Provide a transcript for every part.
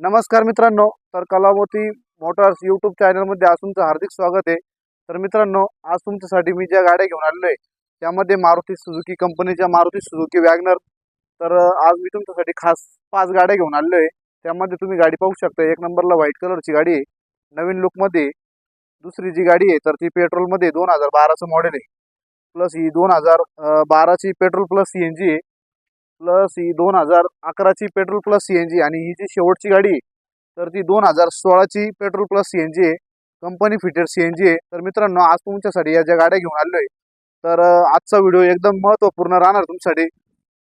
नमस्कार मित्रांनो तर कलावती मोटर्स यूट्यूब चॅनलमध्ये आज तुमचं हार्दिक स्वागत आहे. तर मित्रांनो आज तुमच्यासाठी मी ज्या गाड्या घेऊन आलेलो आहे त्यामध्ये मारुती सुझुकी कंपनीच्या मारुती सुझुकी वॅगनर. तर आज मी तुमच्यासाठी खास पाच गाड्या घेऊन आलेलो आहे. त्यामध्ये तुम्ही गाडी पाहू शकता एक नंबरला व्हाईट कलरची गाडी आहे नवीन लुकमध्ये दुसरी जी गाडी आहे तर ती पेट्रोलमध्ये दोन हजार बाराचं मॉडेल आहे. प्लस ही दोन हजार बाराची petrol plus C N G आहे. प्लस ही दोन हजार अकराची petrol plus C N G आणि ही जी शेवटची गाडी आहे तर ती दोन हजार सोळाची petrol plus C N G आहे company fitted C N G आहे. तर मित्रांनो आज तुमच्यासाठी या ज्या गाड्या घेऊन आलो आहे तर आजचा व्हिडिओ एकदम महत्त्वपूर्ण राहणार तुमच्यासाठी.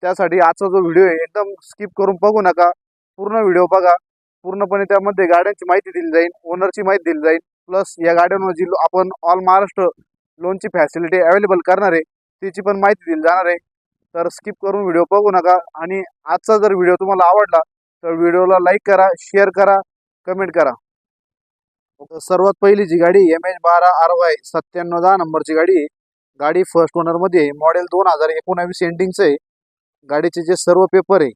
त्यासाठी आजचा जो व्हिडिओ आहे एकदम स्किप करून बघू नका. पूर्ण व्हिडिओ बघा. पूर्णपणे त्यामध्ये गाड्यांची माहिती दिली जाईल ओनरची माहिती दिली जाईल. प्लस या गाड्यांवर जी लो- आपण ऑल महाराष्ट्र लोनची फॅसिलिटी अवेलेबल करणार आहे त्याची पण माहिती दिली जाणार आहे. तर स्किप करून व्हिडिओ बघू नका. आणि आजचा जर व्हिडिओ तुम्हाला आवडला तर व्हिडिओला लाईक करा शेअर करा कमेंट करा. सर्वात पहिली जी गाडी एम एच बारा आर वाय सत्त्याण्णव दहा नंबरची गाडी आहे. गाडी फर्स्ट ओनरमध्ये मॉडेल दोन हजार एकोणावीस एंडिंगचं आहे. गाडीचे जे सर्व पेपर आहे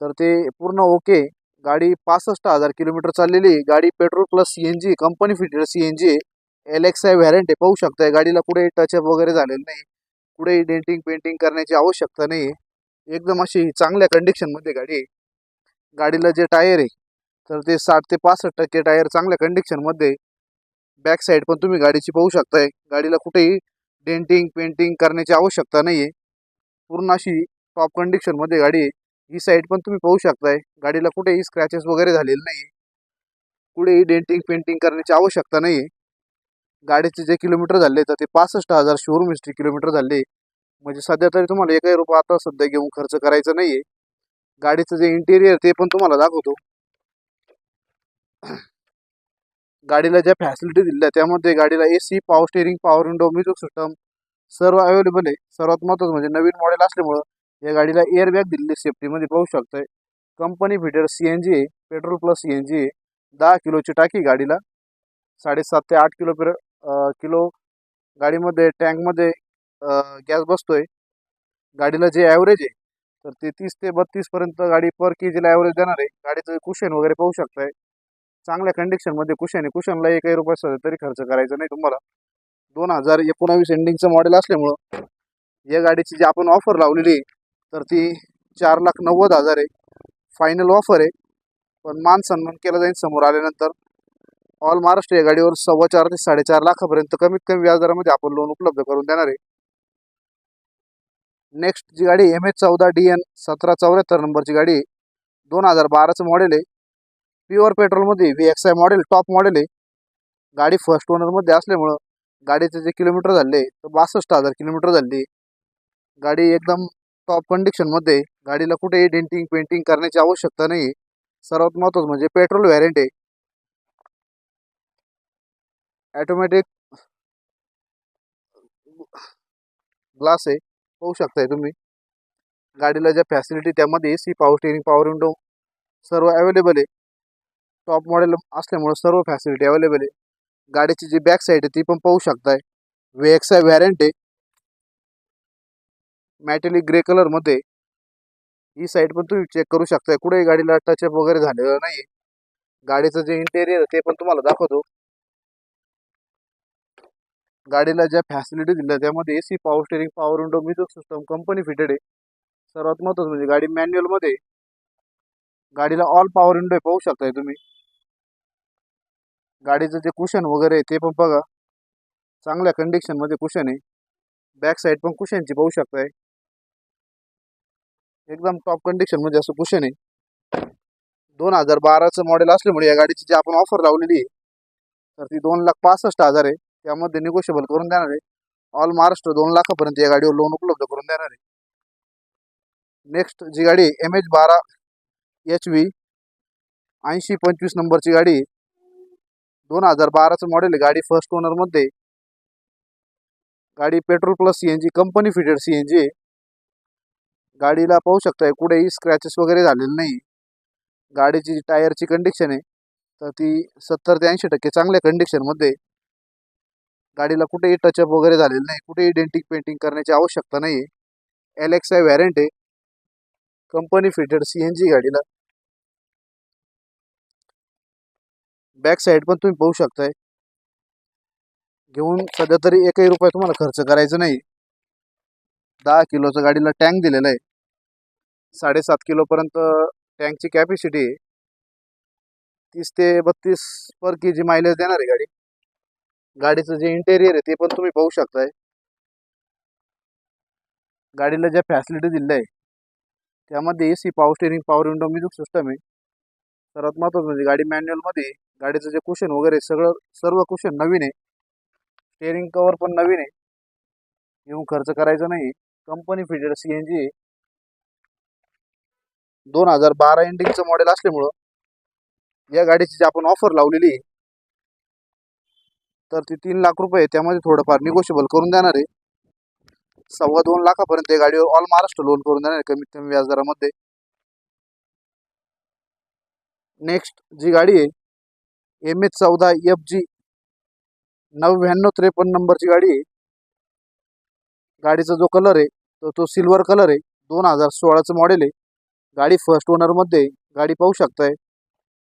तर ते पूर्ण ओके गाडी पासष्ट हजार किलोमीटर चाललेली आहे. गाडी petrol plus C N G company fitted C N G L X I variant आहे. पाहू शकताय गाडीला कुठे टचअप वगैरे झालेलं नाही. कुठेही डेंटिंग पेंटिंग करण्याची आवश्यकता नाही आहे एकदम अशी चांगल्या कंडिशनमध्ये गाडी आहे. गाडीला जे टायर आहे तर ते साठ ते पासष्ट टक्के टायर चांगल्या कंडिशनमध्ये बॅक साईड पण तुम्ही गाडीची पाहू शकताय. गाडीला कुठेही डेंटिंग पेंटिंग करण्याची आवश्यकता नाही आहे पूर्ण अशी टॉप कंडिशनमध्ये गाडी आहे. ही साईड पण तुम्ही पाहू शकताय. गाडीला कुठेही स्क्रॅचेस वगैरे झालेले नाही कुठेही डेंटिंग पेंटिंग करण्याची आवश्यकता नाही आहे गाडीचे जे किलोमीटर झाले तर ते पासष्ट हजार शोरूम हिस्ट्री किलोमीटर झाले. म्हणजे सध्या तरी तुम्हाला एकही रुपये आता सध्या घेऊन खर्च करायचा नाही आहे गाडीचं जे इंटेरियर ते पण तुम्हाला दाखवतो. गाडीला ज्या फॅसिलिटी दिल्या त्यामध्ये गाडीला A C power steering power window music system सर्व अवेलेबल आहे. सर्वात महत्त्वाचं म्हणजे नवीन मॉडेल असल्यामुळं या गाडीला एअरबॅग दिलेली सेफ्टीमध्ये पाहू शकताय. Company fitted C N G आहे. Petrol plus C N G आहे. दहा किलोची टाकी गाडीला. साडेसात ते आठ किलो किलो गाडीमध्ये टँकमध्ये गॅस बसतोय. गाडीला जे ॲव्हरेज आहे तर ते तीस ते बत्तीसपर्यंत गाडी पर के जीला ॲव्हरेज देणार आहे. गाडीचं कुशन वगैरे पाहू शकताय. चांगल्या कंडिशनमध्ये कुशन आहे. कुशनला एकही रुपया सध्या तरी खर्च करायचा नाही तुम्हाला. दोन हजार एकोणावीस एंडिंगचं मॉडेल असल्यामुळं या गाडीची जी आपण ऑफर लावलेली आहे तर ती चार लाख नव्वद हजार आहे. फायनल ऑफर आहे. पण मान सन्मान केला जाईल समोर आल्यानंतर. ऑल महाराष्ट्र या गाडीवर सव्वा चार ते साडेचार लाखापर्यंत कमीत कमी व्याजदरामध्ये आपण लोन उपलब्ध करून देणार आहे. नेक्स्ट जी गाडी एम एच चौदा डी एन सतरा चौऱ्याहत्तर नंबरची गाडी आहे. दोन हजार बाराचं मॉडेल आहे. Pure पेट्रोलमध्ये V X I model top model आहे. गाडी फर्स्ट ओनरमध्ये असल्यामुळं गाडीचे जे किलोमीटर झाले तर बासष्ट हजार किलोमीटर झाली. गाडी एकदम टॉप कंडिशनमध्ये गाडीला कुठेही डेंटिंग पेंटिंग करण्याची आवश्यकता नाही सर्वात महत्त्वाचं म्हणजे पेट्रोल व्हॅरियंट आहे. ॲटोमॅटिक ग्लास आहे पाहू शकताय तुम्ही. गाडीला ज्या फॅसिलिटी त्यामध्ये A C power steering power window सर्व अवेलेबल आहे. टॉप मॉडेल असल्यामुळं सर्व फॅसिलिटी अवेलेबल आहे. गाडीची जी बॅक साईड आहे ती पण पाहू शकताय. व्ही आय व्हॅरंट आहे. मॅटेलिक ग्रे कलरमध्ये ही साईड पण तुम्ही चेक करू शकताय. कुठेही गाडीला टचअप वगैरे झालेलं नाही गाडीचं जे इंटेरियर ते पण तुम्हाला दाखवतो. गाडीला ज्या फॅसिलिटी दिल्या त्यामध्ये A C power steering power window music system company fitted आहे. सर्वात महत्त्वाचं म्हणजे गाडी मॅन्युअलमध्ये गाडीला ऑल पॉवर विंडो पाहू शकताय तुम्ही. गाडीचं जे कुशन वगैरे आहे ते पण बघा. चांगल्या कंडिशनमध्ये कुशन आहे. बॅक साईड पण कुशनची पाहू शकताय. एकदम टॉप कंडिशनमध्ये असं कुशन आहे. दोन हजार बाराचं मॉडेल असल्यामुळे या गाडीची जी आपण ऑफर लावलेली आहे तर ती दोन लाख पासष्ट हजार आहे. त्यामध्ये निगोशिएबल करून देणार आहे. ऑल महाराष्ट्र दोन लाखापर्यंत या गाडीवर लोन उपलब्ध करून देणार आहे. नेक्स्ट जी गाडी एम एच बारा एच व्ही ऐंशी पंचवीस नंबरची गाडी दोन हजार बाराचं मॉडेल आहे. गाडी फर्स्ट ओनरमध्ये गाडी petrol plus C N G company fitted C N G गाडीला पाहू शकताय कुठेही स्क्रॅचेस वगैरे झालेले नाही. गाडीची जी टायरची कंडिशन आहे तर ती सत्तर ते ऐंशी टक्के चांगल्या कंडिशनमध्ये गाडीला कुठेही टचअप वगैरे झालेलं नाही कुठेही डेंटिंग पेंटिंग करण्याची आवश्यकता नाही आहे एल एक्स आय व्हॅरंट आहे. Company fitted C N G गाडीला. बॅक साईड पण तुम्ही पाहू शकताय. घेऊन सध्या तरी एकही रुपये तुम्हाला खर्च करायचं नाही दहा किलोचं गाडीला टँक दिलेला आहे. साडेसात किलोपर्यंत टँकची कॅपॅसिटी आहे. तीस ते बत्तीस पर के जी मायलेज देणार आहे गाडी. गाडीचं जे इंटेरियर आहे ते पण तुम्ही पाहू शकताय. गाडीला ज्या फॅसिलिटी दिल्या आहे त्यामध्ये A C power steering power window music system आहे. सर्वात महत्त्वाचं म्हणजे गाडी मॅन्युअलमध्ये गाडीचं जे कुशन वगैरे सगळं सर्व कुशन नवीन आहे. स्टेअरिंग कवर पण नवीन आहे. येऊन खर्च करायचा नाही company fitted C N G दोन हजार बारा एंडिंगचं मॉडेल असल्यामुळं या गाडीची जी आपण ऑफर लावलेली आहे, तर ती तीन लाख रुपये त्यामध्ये थोडंफार निगोशिबल करून देणार आहे. सव्वा दोन लाखापर्यंत गाडीवर ऑल महाराष्ट्र लोन करून देणार आहे कमीत कमी व्याजदरामध्ये. नेक्स्ट जी गाडी आहे एम एच चौदा एफ जी नव्याण्णव त्रेपन्न नंबरची गाडी आहे. गाडीचा जो कलर आहे तो तो सिल्वर कलर आहे. दोन हजार सोळाचं मॉडेल आहे. गाडी फर्स्ट ओनरमध्ये गाडी पाहू शकताय.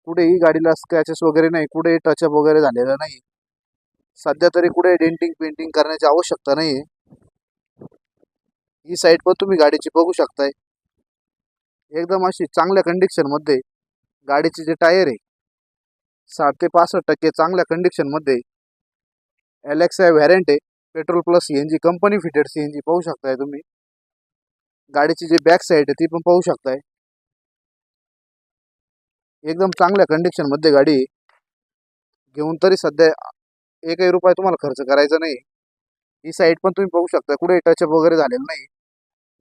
कुठेही गाडीला स्क्रॅचेस वगैरे नाही. कुठेही टचअप वगैरे झालेलं नाही सध्या तरी कुठे डेंटिंग पेंटिंग करण्याची आवश्यकता नाही आहे ही साईड पण तुम्ही गाडीची बघू शकताय. एकदम अशी चांगल्या कंडिशनमध्ये गाडीचे जे टायर आहे साठ ते पासष्ट टक्के चांगल्या कंडिशनमध्ये एल व्हॅरेंट आय आहे. Petrol plus C N G company fitted C N G पाहू शकताय तुम्ही. गाडीची जी बॅक साईड आहे ती पण पाहू शकताय. एकदम चांगल्या कंडिशनमध्ये गाडी आहे. घेऊन तरी सध्या एकही रुपये तुम्हाला खर्च करायचा नाही. ही साईड पण तुम्ही पाहू शकता. कुठे टचअप वगैरे झालेलं नाही.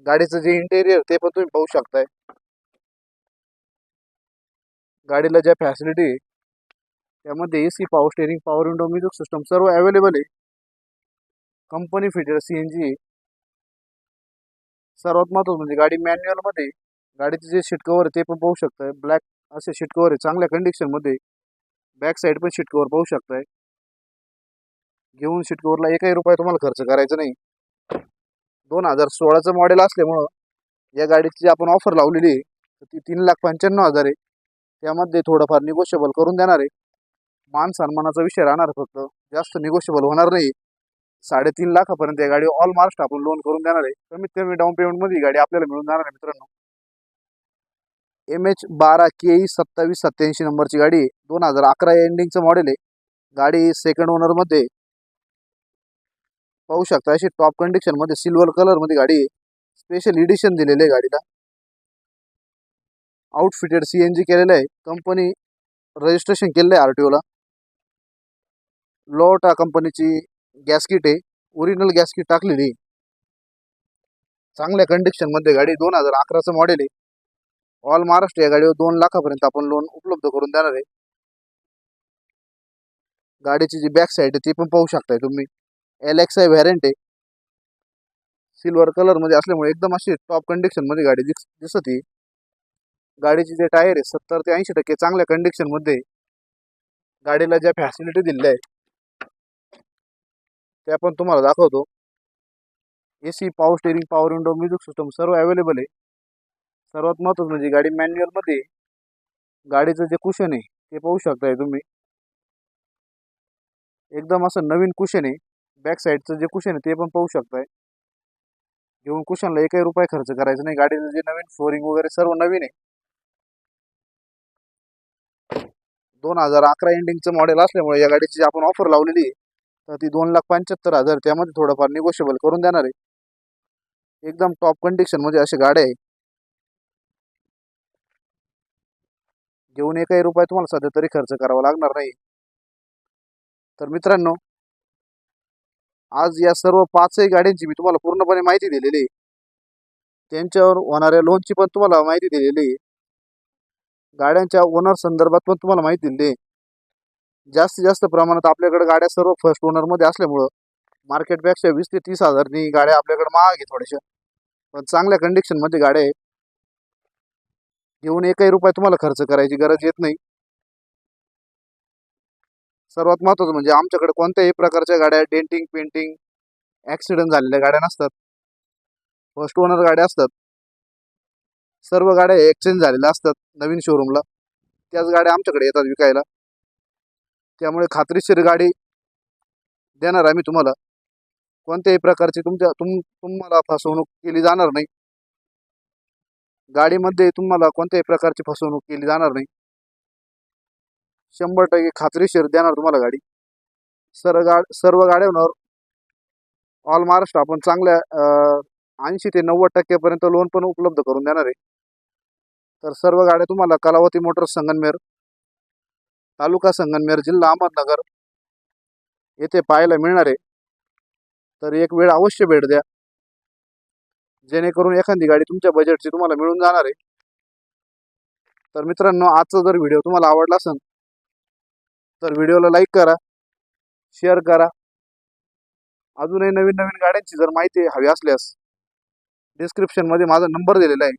गाडीचं जे इंटेरियर ते पण तुम्ही पाहू शकताय. गाडीला ज्या फॅसिलिटी आहे त्यामध्ये A C power steering power window music system सर्व अवेलेबल आहे. Company fitted C N G सर्वात महत्वाचं म्हणजे गाडी मॅन्युअलमध्ये गाडीचे जे सीट कवर आहे ते पण पाहू शकताय. ब्लॅक असे सीट कवर आहे चांगल्या कंडिशनमध्ये बॅक साईड पण सीट कवर पाहू शकताय. घेऊन सीट एकही रुपये तुम्हाला खर्च करायचा नाही. दोन हजार सोळाचं मॉडेल असल्यामुळं या गाडीची जी आपण ऑफर लावलेली आहे. तर ती तीन लाख पंच्याण्णव हजार आहे. त्यामध्ये थोडंफार निगोशिएबल करून देणार आहे. मान सन्मानाचा विषय राहणार फक्त. जास्त निगोशिएबल होणार नाही. साडेतीन लाखापर्यंत या गाडी ऑल महाराष्ट्र आपण लोन करून देणार आहे. कमीत कमी डाऊन पेमेंटमध्ये ही गाडी आपल्याला मिळून जाणार आहे मित्रांनो. एम एच बारा के ई सत्तावीस सत्याऐंशी नंबरची गाडी आहे. दोन हजार अकरा एंडिंगचं मॉडेल आहे. गाडी सेकंड ओनरमध्ये पाहू शकता अशी टॉप कंडिशनमध्ये सिल्वर कलरमध्ये गाडी आहे. स्पेशल एडिशन दिलेली आहे गाडीला. आउटफिटेड सी एन जी केलेलं आहे. कंपनी रजिस्ट्रेशन केलेलं आहे आर टी ओला लोटा कंपनीची गॅसकिट आहे. ओरिजिनल गॅसकिट टाकलेली आहे. चांगल्या कंडिशनमध्ये गाडी दोन हजार अकराचं मॉडेल आहे. ऑल महाराष्ट्र या गाडीवर दोन लाखापर्यंत आपण लोन उपलब्ध करून देणार आहे. गाडीची जी बॅक साईड आहे ती पण पाहू शकताय तुम्ही. एल एक्स आय आहे. सिल्वर कलरमध्ये असल्यामुळे एकदम अशी टॉप कंडिशनमध्ये गाडी दिस दिसत आहे. गाडीचे जे टायर आहे सत्तर ते ऐंशी टक्के चांगल्या कंडिशनमध्ये गाडीला ज्या फॅसिलिटी दिलेल्या आहे त्या पण तुम्हाला दाखवतो. A C power steering power window music system सर्व अवेलेबल आहे. सर्वात महत्त्वाचं म्हणजे गाडी मॅन्युअलमध्ये गाडीचं जे कुशन आहे ते पाहू शकताय तुम्ही. एकदम असं नवीन कुशन आहे. बॅक साईडचं जे कुशन आहे ते पण पाहू शकताय. घेऊन कुशनला एकही रुपये खर्च करायचा नाही. गाडीचं जे नवीन फ्लोरिंग वगैरे सर्व नवीन आहे. दोन हजार अकरा एंडिंगचं मॉडेल असल्यामुळे या गाडीची जी आपण ऑफर लावलेली आहे तर ती दोन लाख पंच्याहत्तर हजार त्यामध्ये थोडंफार निगोशिएबल करून देणार आहे. एकदम टॉप कंडिशनमध्ये अशी गाड्या आहे. घेऊन एकही रुपये तुम्हाला सध्या तरी खर्च करावा लागणार नाही. तर मित्रांनो आज या सर्व पाचही गाड्यांची मी तुम्हाला पूर्णपणे माहिती दिलेली आहे. त्यांच्यावर होणाऱ्या लोनची पण तुम्हाला माहिती दिलेली आहे. गाड्यांच्या ओनर संदर्भात पण तुम्हाला माहिती दिली आहे. जास्तीत जास्त प्रमाणात आपल्याकडे गाड्या सर्व फर्स्ट ओनरमध्ये असल्यामुळं मार्केटपेक्षा वीस ते तीस हजारनी गाड्या आपल्याकडे महाग आहे थोड्याशा. पण चांगल्या कंडिशनमध्ये गाड्या आहे घेऊन एकही रुपये तुम्हाला खर्च करायची गरज येत नाही. सर्वात महत्त्वाचं म्हणजे आमच्याकडे कोणत्याही प्रकारच्या गाड्या डेंटिंग पेंटिंग ॲक्सिडेंट झालेल्या गाड्या नसतात. फर्स्ट ओनर गाड्या असतात. सर्व गाड्या एक्सचेंज झालेल्या असतात नवीन शोरूमला. त्याच गाड्या आमच्याकडे येतात विकायला. त्यामुळे खात्रीशीर गाडी देणार आम्ही तुम्हाला. कोणत्याही प्रकारची तुमच्या तुम तुम्हाला फसवणूक केली जाणार नाही. गाडीमध्ये तुम्हाला कोणत्याही प्रकारची फसवणूक केली जाणार नाही. शंभर टक्के खात्रीशीर देणार तुम्हाला गाडी. सर्व गा सर्व गाड्यांवर ऑल महाराष्ट्र आपण चांगल्या ऐंशी ते नव्वद टक्क्यापर्यंत लोन पण उपलब्ध करून देणार आहे. तर सर्व गाड्या तुम्हाला कलावती मोटर्स संगनमेर तालुका संगनमेर जिल्हा अहमदनगर येथे पाहायला मिळणार आहे. तर एक वेळ अवश्य भेट द्या. जेणेकरून एखादी गाडी तुमच्या बजेटची तुम्हाला मिळून जाणार आहे. तर मित्रांनो आजचा जर व्हिडिओ तुम्हाला आवडला असेल तर व्हिडिओला लाईक करा शेअर करा. अजूनही नवीन नवीन गाड्यांची जर माहिती हवी असल्यास डिस्क्रिप्शनमध्ये माझा नंबर दिलेला आहे.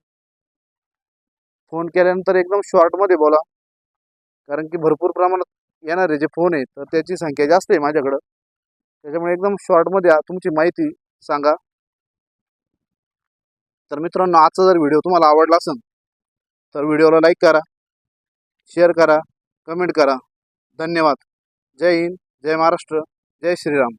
फोन केल्यानंतर एकदम शॉर्टमध्ये बोला. कारण की भरपूर प्रमाणात येणारे जे फोन आहे तर त्याची संख्या जास्त आहे माझ्याकडं. त्याच्यामुळे एकदम शॉर्टमध्ये तुमची माहिती सांगा. तर मित्रांनो आजचा जर व्हिडिओ तुम्हाला आवडला असेल तर व्हिडिओला लाईक करा शेअर करा कमेंट करा. धन्यवाद. जय हिंद जय महाराष्ट्र जय श्रीराम.